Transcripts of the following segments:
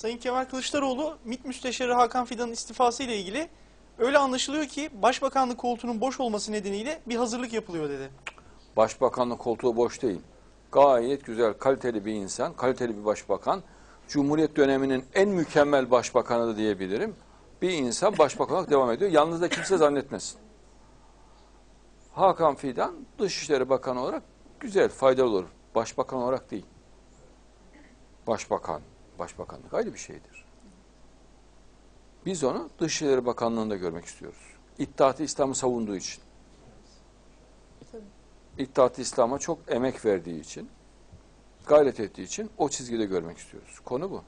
Sayın Kemal Kılıçdaroğlu MİT Müsteşarı Hakan Fidan'ın istifası ile ilgili öyle anlaşılıyor ki başbakanlık koltuğunun boş olması nedeniyle bir hazırlık yapılıyor dedi. Başbakanlık koltuğu boş değil. Gayet güzel, kaliteli bir insan, kaliteli bir başbakan. Cumhuriyet döneminin en mükemmel başbakanı da diyebilirim. Bir insan başbakanlık devam ediyor. Yalnız da kimse zannetmesin. Hakan Fidan Dışişleri Bakanı olarak güzel, faydalı olur. Başbakan olarak değil. Başbakan, başbakanlık ayrı bir şeydir. Biz onu Dışişleri Bakanlığı'nda görmek istiyoruz. İttihat-ı İslam'ı savunduğu için. İttihat-ı İslam'a çok emek verdiği için, gayret ettiği için o çizgide görmek istiyoruz. Konu bu.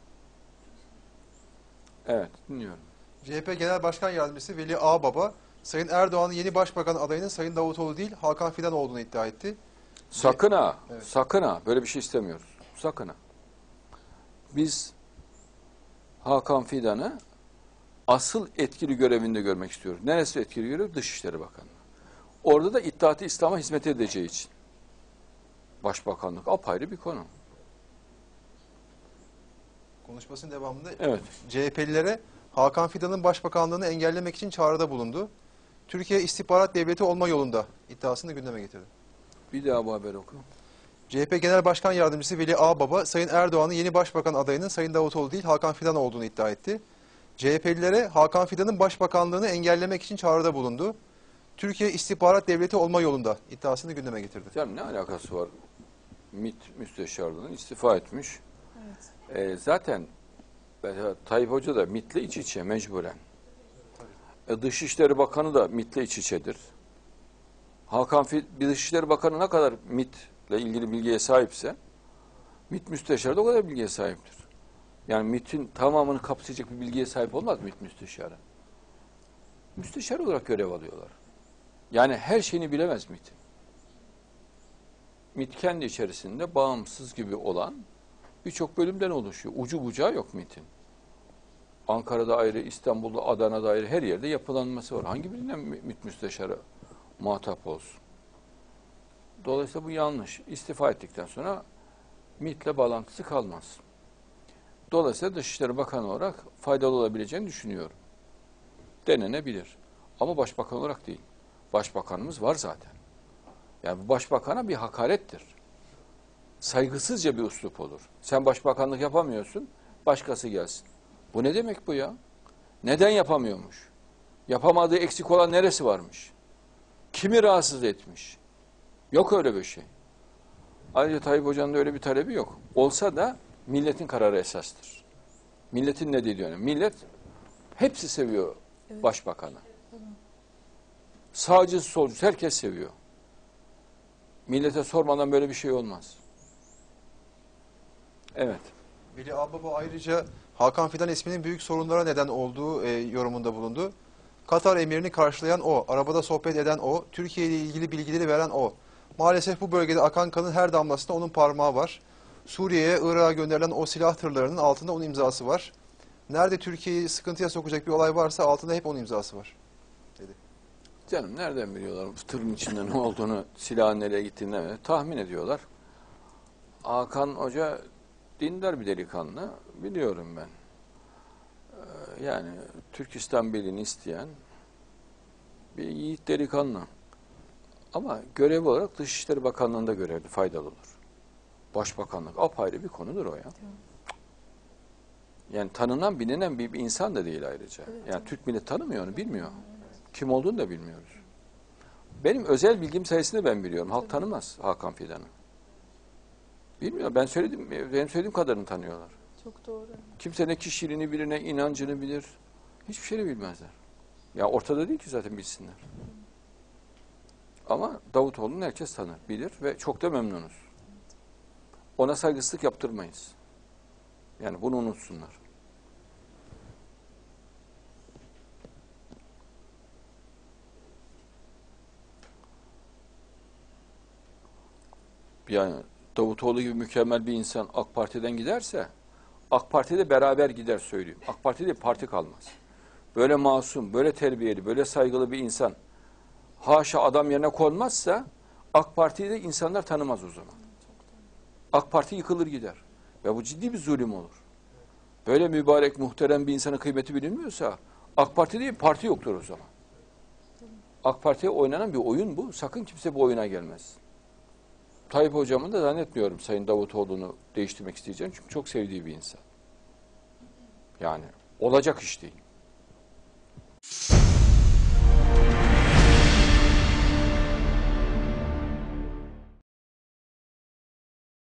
Evet, dinliyorum. CHP Genel Başkan Yardımcısı Veli Ağbaba, Sayın Erdoğan'ın yeni başbakan adayının Sayın Davutoğlu değil Hakan Fidan olduğunu iddia etti. Sakın ha, Evet. sakın ha. Böyle bir şey istemiyoruz. Sakın ha. Biz Hakan Fidan'ı asıl etkili görevinde görmek istiyoruz. Neresi etkili görev? Dışişleri Bakanlığı. Orada da İttihat-ı İslam'a hizmet edeceği için. Başbakanlık apayrı bir konu. Konuşmasının devamında Evet. CHP'lilere Hakan Fidan'ın başbakanlığını engellemek için çağrıda bulundu. Türkiye istihbarat devleti olma yolunda iddiasını gündeme getirdi. Bir daha bu haberi oku. CHP Genel Başkan Yardımcısı Veli Ağbaba, Sayın Erdoğan'ın yeni başbakan adayının Sayın Davutoğlu değil Hakan Fidan olduğunu iddia etti. CHP'lilere Hakan Fidan'ın başbakanlığını engellemek için çağrıda bulundu. Türkiye istihbarat devleti olma yolunda iddiasını gündeme getirdi. Canım ne alakası var? MİT müsteşarlığından istifa etmiş. Ee, zaten mesela Tayyip Hoca da MİT'le iç içe mecburen. E, Dışişleri Bakanı da MİT'le iç içedir. Hakan Fi, bir Dışişleri Bakanı ne kadar MİT'le ilgili bilgiye sahipse MİT müsteşarı da o kadar bilgiye sahiptir. Yani MİT'in tamamını kapsayacak bir bilgiye sahip olmaz MİT müsteşarı. Müsteşar olarak görev alıyorlar. Yani her şeyini bilemez MİT'in. MİT kendi içerisinde bağımsız gibi olan birçok bölümden oluşuyor. Ucu bucağı yok MİT'in. Ankara'da ayrı, İstanbul'da, Adana'da ayrı her yerde yapılanması var. Hangi birinden MİT müsteşarı muhatap olsun? Dolayısıyla bu yanlış. İstifa ettikten sonra MİT'le bağlantısı kalmaz. Dolayısıyla Dışişleri Bakanı olarak faydalı olabileceğini düşünüyorum. Denenebilir. Ama başbakan olarak değil. Başbakanımız var zaten. Yani bu başbakana bir hakarettir. Saygısızca bir üslup olur. Sen başbakanlık yapamıyorsun, başkası gelsin. Bu ne demek bu ya? Neden yapamıyormuş? Yapamadığı eksik olan neresi varmış? Kimi rahatsız etmiş? Yok öyle bir şey. Ayrıca Tayyip Hoca'nın da öyle bir talebi yok. Olsa da milletin kararı esastır. Milletin ne dediğini. Millet hepsi seviyor başbakanı. Sağcı, solcu herkes seviyor. Millete sormadan böyle bir şey olmaz. Evet. Veli Ağbaba ayrıca Hakan Fidan isminin büyük sorunlara neden olduğu e, yorumunda bulundu. Katar emirini karşılayan o, arabada sohbet eden o, Türkiye ile ilgili bilgileri veren o. Maalesef bu bölgede akan kanın her damlasında onun parmağı var. Suriye'ye, Irak'a gönderilen o silah tırlarının altında onun imzası var. Nerede Türkiye'yi sıkıntıya sokacak bir olay varsa altında hep onun imzası var. Canım nereden biliyorlar bu tırın içinde ne olduğunu, silahın nereye gittiğini ne- tahmin ediyorlar. Hakan Hoca dindar bir delikanlı, biliyorum ben. Ee, Yani Türkistan Birliği'ni isteyen bir yiğit delikanlı. Ama görev olarak Dışişleri Bakanlığı'nda görevli, faydalı olur. Başbakanlık apayrı bir konudur o ya. Yani tanınan, bilinen bir, bir insan da değil ayrıca. Yani Türk milleti tanımıyor onu, bilmiyor. Kim olduğunu da bilmiyoruz. Benim özel bilgim sayesinde ben biliyorum. Halk tanımaz Hakan Fidan'ı. Bilmiyor. Ben söyledim, benim söylediğim kadarını tanıyorlar. Çok doğru. Kimse ne kişiliğini bilir, ne inancını bilir. Hiçbir şeyini bilmezler. Ya ortada değil ki zaten bilsinler. Ama Davutoğlu'nu herkes tanır, bilir ve çok da memnunuz. Ona saygısızlık yaptırmayız. Yani bunu unutsunlar. Yani Davutoğlu gibi mükemmel bir insan AK Parti'den giderse AK Parti'de beraber gider söyleyeyim. AK Parti'de parti kalmaz. Böyle masum, böyle terbiyeli, böyle saygılı bir insan haşa adam yerine konmazsa AK Parti'yi de insanlar tanımaz o zaman. AK Parti yıkılır gider. Ve bu ciddi bir zulüm olur. böyle mübarek, muhterem bir insanın kıymeti bilinmiyorsa AK Parti değil, parti yoktur o zaman. AK Parti'ye oynanan bir oyun bu. Sakın kimse bu oyuna gelmez. Tayyip Hocam'ın da zannetmiyorum Sayın Davutoğlu'nu değiştirmek isteyeceğini çünkü çok sevdiği bir insan. Yani olacak iş değil.